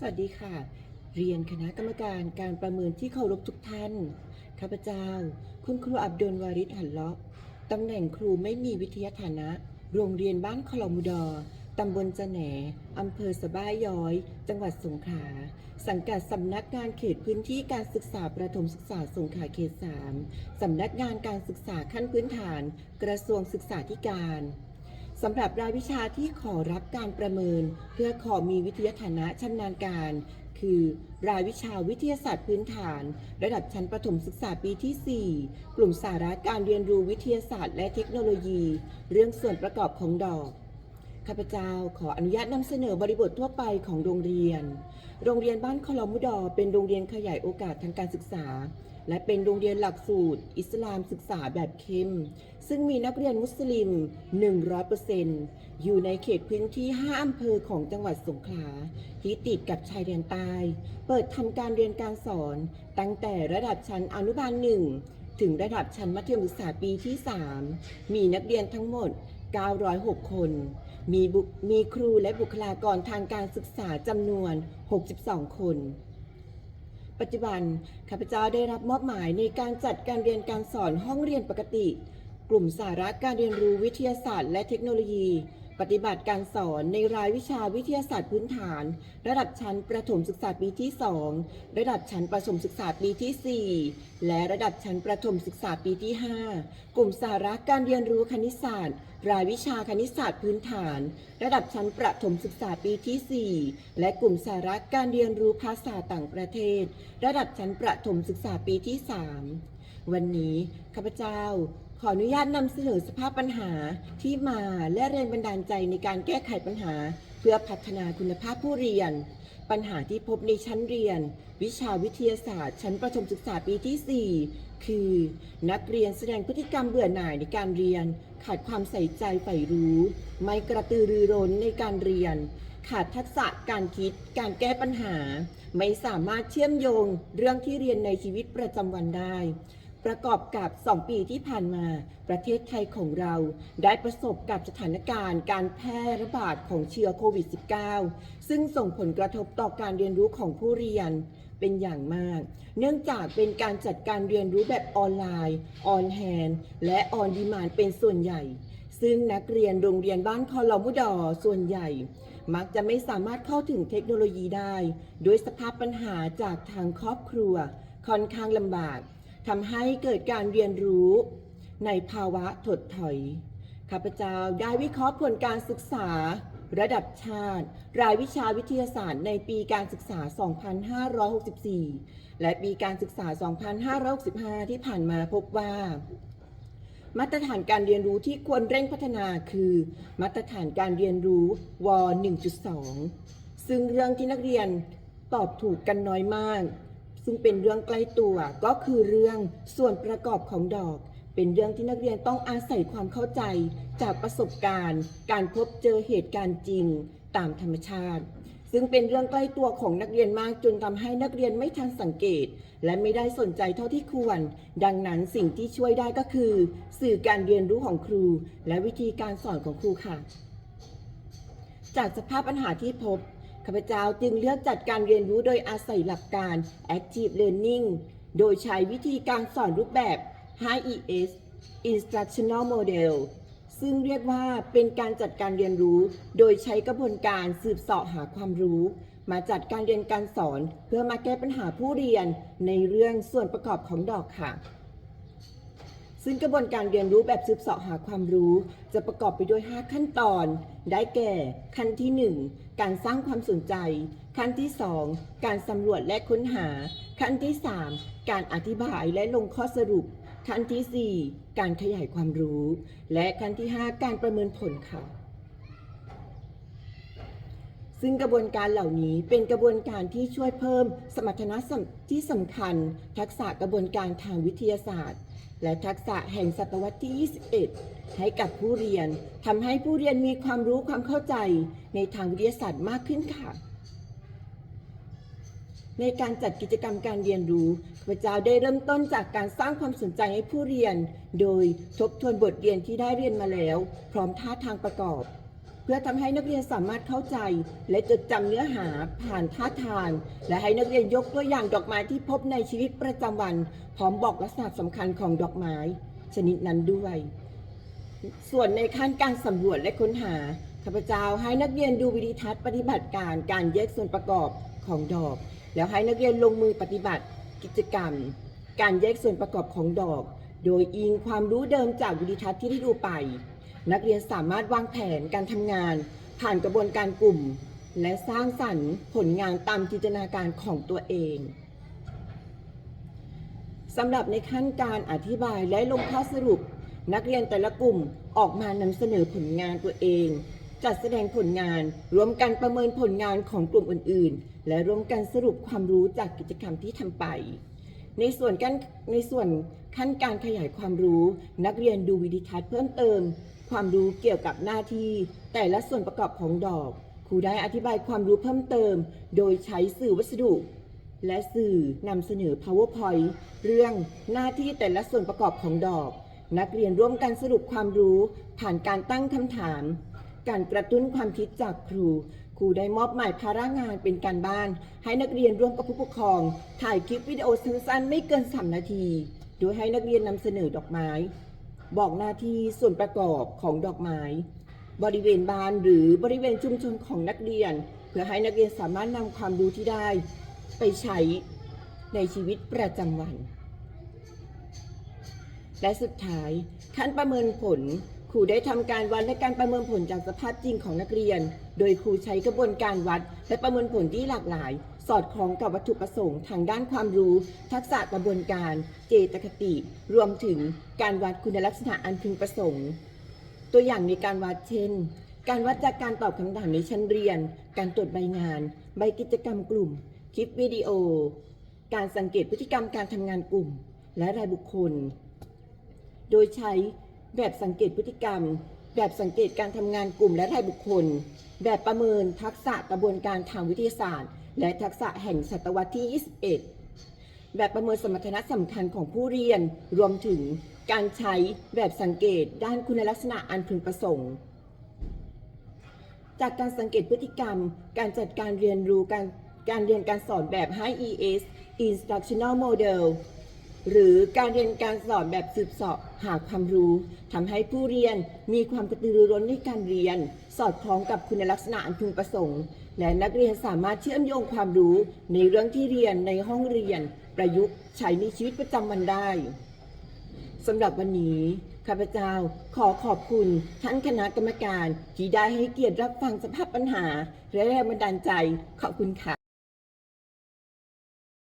สวัสดีค่ะ เรียนคณะกรรมการการประเมินที่เคารพทุกท่าน ข้าพเจ้า คุณครูอับดุลวาริศหันเลาะตำแหน่งครูไม่มีวิทยาฐานะ โรงเรียนบ้านคลองมุดอตำบลจะแหนอำเภอสะบ้ายย้อย จังหวัดสงขลา สังกัดสำนักงานเขตพื้นที่การศึกษาประถมศึกษาสงขลาเขต 3 สำนักงานการศึกษาขั้นพื้นฐาน กระทรวงศึกษาธิการ สำหรับรายวิชาที่ขอรับการประเมิน เพื่อขอมีวิทยาฐานะชำนาญการ คือ รายวิชาวิทยาศาสตร์พื้นฐาน ระดับชั้นประถมศึกษาปีที่ 4 กลุ่มสาระการเรียนรู้วิทยาศาสตร์และเทคโนโลยี เรื่องส่วนประกอบของดอกข้าพเจ้าขออนุญาตนำเสนอบริบททั่วไปของโรงเรียน โรงเรียนบ้านคลอมุดอเป็นโรงเรียนขยายโอกาสทางการศึกษา และเป็นโรงเรียนหลักสูตร อิสลามศึกษาแบบเข้ม ซึ่งมีนักเรียนมุสลิม 100%อยู่ในเขตพื้นที่ 5 อำเภอของจังหวัดสงขลาที่ติดกับชายแดนใต้เปิดทำการเรียนการสอน ตั้งแต่ระดับชั้นอนุบาล 1 ถึงระดับชั้นมัธยมศึกษาปีที่ 3 มีนักเรียนทั้งหมด 906 คน มีบุมีครูและบุคลากรทางการศึกษาจำนวน 62 คน ปัจจุบันข้าพเจ้าได้รับมอบหมายในการจัดการเรียนการสอนห้องเรียนปกติ กลุ่มสาระการเรียนรู้วิทยาศาสตร์และเทคโนโลยี ปฏิบัติการสอนในรายวิชาวิทยาศาสตร์พื้นฐาน ระดับชั้นประถมศึกษาปีที่ 2 ระดับชั้นประถมศึกษาปีที่ 4 และระดับชั้นประถมศึกษาปีที่ 5 กลุ่มสาระการเรียนรู้คณิตศาสตร์ รายวิชาคณิตศาสตร์พื้นฐาน ระดับชั้นประถมศึกษาปีที่ 4 และกลุ่มสาระการเรียนรู้ภาษาต่างประเทศ ระดับชั้นประถมศึกษาปีที่ 3 วันนี้ข้าพเจ้า ขออนุญาตนำเสนอสภาพปัญหาที่มาและแรงบันดาลใจในการแก้ไขปัญหา เพื่อพัฒนาคุณภาพผู้เรียน ปัญหาที่พบในชั้นเรียน วิชาวิทยาศาสตร์ ชั้นประถมศึกษาปีที่ 4 คือ นักเรียนแสดงพฤติกรรมเบื่อหน่ายในการเรียน ขาดความใส่ใจใฝ่รู้ ไม่กระตือรือร้นในการเรียน ขาดทักษะการคิด การแก้ปัญหา ไม่สามารถเชื่อมโยงเรื่องที่เรียนในชีวิตประจำวันได้ ประกอบกับ 2 ปีที่ผ่านมา ประเทศไทยของเราได้ประสบกับสถานการณ์การแพร่ระบาดของเชื้อโควิด -19 ซึ่งส่งผลกระทบต่อการเรียนรู้ของผู้เรียนเป็นอย่างมาก เนื่องจากเป็นการจัดการเรียนรู้แบบออนไลน์ออนแฮนและออนดีมานเป็นส่วนใหญ่ ซึ่งนักเรียนโรงเรียนบ้านคอลอมุดอส่วนใหญ่ มักจะไม่สามารถเข้าถึงเทคโนโลยีได้ ด้วยสภาพปัญหาจากทางครอบครัว ค่อนข้างลำบาก ทำให้เกิดการเรียนรู้ในภาวะถดถอย ข้าพเจ้าได้วิเคราะห์ผลการศึกษา ระดับชาติ รายวิชาวิทยาศาสตร์ในปีการศึกษา 2564 และปีการศึกษา 2565 ที่ผ่านมาพบว่ามาตรฐานการเรียนรู้ที่ควรเร่งพัฒนาคือ มาตรฐานการเรียนรู้ว 1.2 ซึ่งเรื่องที่นักเรียนตอบถูกกันน้อยมาก ซึ่งเป็นเรื่องใกล้ตัวก็คือเรื่องส่วนประกอบของดอก เป็นเรื่องที่นักเรียนต้องอาศัยความเข้าใจจากประสบการณ์ การพบเจอเหตุการณ์จริงตามธรรมชาติ ซึ่งเป็นเรื่องใกล้ตัวของนักเรียนมากจนทำให้นักเรียนไม่ทันสังเกต และไม่ได้สนใจเท่าที่ควร ดังนั้นสิ่งที่ช่วยได้ก็คือ สื่อการเรียนรู้ของครู และวิธีการสอนของครูค่ะ จากสภาพปัญหาที่พบ ข้าพเจ้าจึงเลือกจัดการเรียนรู้โดยอาศัยหลักการ Active Learning โดยใช้วิธีการสอนรูปแบบ 5ES Instructional Model ซึ่งเรียกว่าเป็นการจัดการเรียนรู้ โดยใช้กระบวนการสืบเสาะหาความรู้ มาจัดการเรียนการสอนเพื่อมาแก้ปัญหาผู้เรียนในเรื่องส่วนประกอบของดอกค่ะ ซึ่งกระบวนการเรียนรู้แบบสืบเสาะหาความรู้ จะประกอบไปด้วย 5 ขั้นตอน ได้แก่ ขั้นที่ 1 การสร้างความสนใจ ขั้นที่ 2 การสำรวจและค้นหา ขั้นที่ 3 การอธิบายและลงข้อสรุป ขั้นทีสี่ 4 การขยายความรู้ และขั้นที่ 5 การประเมินผลค่ะ ซึ่งกระบวนการเหล่านี้เป็นกระบวนการที่ช่วยเพิ่มสมรรถนะที่สำคัญ ทักษะกระบวนการทางวิทยาศาสตร์ และทักษะแห่งศตวรรษที่ 21 ให้กับผู้เรียนทำให้ผู้เรียนมีความรู้ความเข้าใจในทางวิทยาศาสตร์มากขึ้นค่ะ ในการจัดกิจกรรมการเรียนรู้ข้าพเจ้าได้เริ่มต้นจากการสร้างความสนใจให้ผู้เรียน โดยทบทวนบทเรียนที่ได้เรียนมาแล้ว พร้อมท่าทางประกอบ พื่อทำให้นักเรียนสามารถเข้าใจ และจดจำเนื้อหาผ่านท่าทาง และให้นักเรียนยกตัวอย่างดอกไม้ที่พบในชีวิตประจำวัน พร้อมบอกลักษณะสำคัญของดอกไม้ ชนิดนั้นด้วย ส่วนในขั้นการสำรวจและค้นหาข้าพเจ้าให้นักเรียนดูวิดีทัศน์ปฏิบัติการการแยกส่วนประกอบของดอก แล้วให้นักเรียนลงมือปฏิบัติกิจกรรม การแยกส่วนประกอบของดอก โดยอิงความรู้เดิมจากวิดีทัศน์ที่ได้ดูไป นักเรียนสามารถวางแผนการทำงาน ผ่านกระบวนการกลุ่ม และสร้างสรรค์ผลงานตามจินตนาการของตัวเองสำหรับในขั้นการอธิบายและลงข้อสรุป นักเรียนแต่ละกลุ่มออกมานำเสนอผลงานตัวเอง จัดแสดงผลงานรวมกันประเมินผลงานของกลุ่มอื่น ๆ และร่วมกันสรุปความรู้จากกิจกรรมที่ทำไป ในส่วนการในส่วนขั้นการขยายความรู้ นักเรียนดูวิดีทัศน์เพิ่มเติม ความรู้เกี่ยวกับหน้าที่ แต่ละส่วนประกอบของดอกครูได้อธิบายความรู้เพิ่มเติม โดยใช้สื่อวัสดุ และสื่อนำเสนอ powerpoint เรื่องหน้าที่แต่ละส่วนประกอบของดอก นักเรียนร่วมกันสรุปความรู้ ผ่านการตั้งคำถาม การกระตุ้นความคิดจากครู ครูได้มอบหมายภาระงานเป็นการบ้าน ให้นักเรียนร่วมกับผู้ปกครอง ถ่ายคลิปวิดีโอสั้นๆ ไม่เกิน 3 นาที โดยให้นักเรียนนำเสนอดอกไม้ บอกหน้าที่ส่วนประกอบของดอกไม้ บริเวณบ้านหรือบริเวณชุมชนของนักเรียน เพื่อให้นักเรียนสามารถนำความรู้ที่ได้ ไปใช้ในชีวิตประจำวัน และสุดท้ายขั้นประเมินผลครูได้ทำการวัดและการประเมินผลจากสภาพจริงของนักเรียน โดยครูใช้กระบวนการวัด และประเมินผลที่หลากหลาย สอดคล้องกับวัตถุประสงค์ทางด้านความรู้ ทักษะกระบวนการ เจตคติ รวมถึงการวัดคุณลักษณะอันพึงประสงค์ ตัวอย่างในการวัดเช่น การวัดจากการตอบคำถามในชั้นเรียน การตรวจใบงาน ใบกิจกรรมกลุ่ม คลิปวิดีโอ การสังเกตพฤติกรรมการทำงานกลุ่ม และรายบุคคล โดยใช้แบบสังเกตพฤติกรรม แบบสังเกตการทำงานกลุ่มและรายบุคคล แบบประเมินทักษะกระบวนการทางวิทยาศาสตร์ และทักษะแห่งศตวรรษที่ 21 แบบประเมินสมรรถนะสำคัญของผู้เรียน รวมถึงการใช้แบบสังเกตด้านคุณลักษณะอันพึงประสงค์จากการสังเกตพฤติกรรม การจัดการเรียนรู้ การการเรียนการสอนแบบ HIES Instructional Model หรือการเรียนการสอนแบบสืบเสาะหาความรู้ทำให้ผู้เรียนมีความกระตือรือร้นในการเรียน สอดคล้องกับคุณลักษณะอันพึงประสงค์ และนักเรียนสามารถเชื่อมโยงความรู้ในเรื่องที่เรียนในห้องเรียน ประยุกต์ใช้ในชีวิตประจำวันได้สำหรับวันนี้ข้าพเจ้าขอขอบคุณท่านคณะกรรมการที่ได้ให้เกียรติรับฟังสภาพปัญหา และแรงบันดาลใจขอบคุณค่ะ